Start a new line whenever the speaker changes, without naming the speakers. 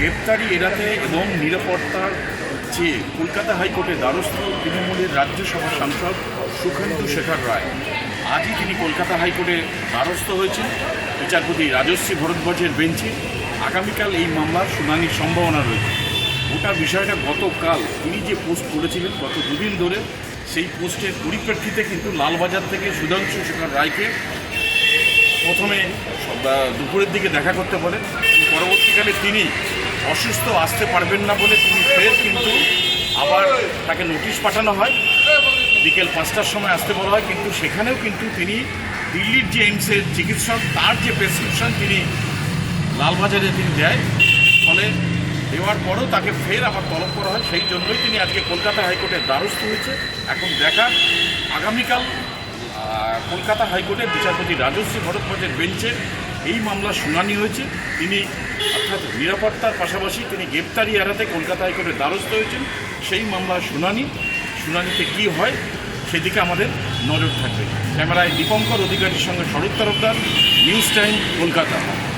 গ্রেপ্তারি এড়াতে এবং নিরাপত্তার চেয়ে কলকাতা হাইকোর্টের দ্বারস্থ তৃণমূলের রাজ্যসভা সাংসদ সুখেন্দু শেখর রায়, আজই তিনি কলকাতা হাইকোর্টে দ্বারস্থ হয়েছেন। বিচারপতি রাজশ্রী ভরদ্বাজের বেঞ্চে আগামীকাল এই মামলার শুনানির সম্ভাবনা রয়েছে। গোটা বিষয়টা গতকাল তিনি যে পোস্ট করেছিলেন, গত দুদিন ধরে সেই পোস্টের পরিপ্রেক্ষিতে কিন্তু লালবাজার থেকে সুধাংশু শেখর রায়কে প্রথমে দুপুরের দিকে দেখা করতে বলেন। পরবর্তীকালে তিনি অসুস্থ আসতে পারবেন না বলে তিনি ফের কিন্তু আবার তাকে নোটিশ পাঠানো হয়। বিকেল পাঁচটার সময় আসতে বলা হয়, কিন্তু সেখানেও কিন্তু তিনি দিল্লির যে এইমসের চিকিৎসক, তার যে প্রেসক্রিপশন তিনি লালবাজারে তিনি দেয়। ফলে দেওয়ার পরেও তাকে ফের আবার তলব করা হয়। সেই জন্যই তিনি আজকে কলকাতা হাইকোর্টের দ্বারস্থ হয়েছে। এখন দেখার আগামীকাল কলকাতা হাইকোর্টের বিচারপতি রাজশ্রী ভরদ্বাজের বেঞ্চে এই মামলার শুনানি হয়েছে। তিনি অর্থাৎ নিরাপত্তার পাশাপাশি তিনি গ্রেপ্তারি এড়াতে কলকাতা হাইকোর্টের দ্বারস্থ হয়েছেন। সেই মামলার শুনানি, শুনানিতে কি হয় সেদিকে আমাদের নজর থাকবে। ক্যামেরায় দীপঙ্কর অধিকারীর সঙ্গে শরৎ তরফদার, নিউজ টাইম কলকাতা।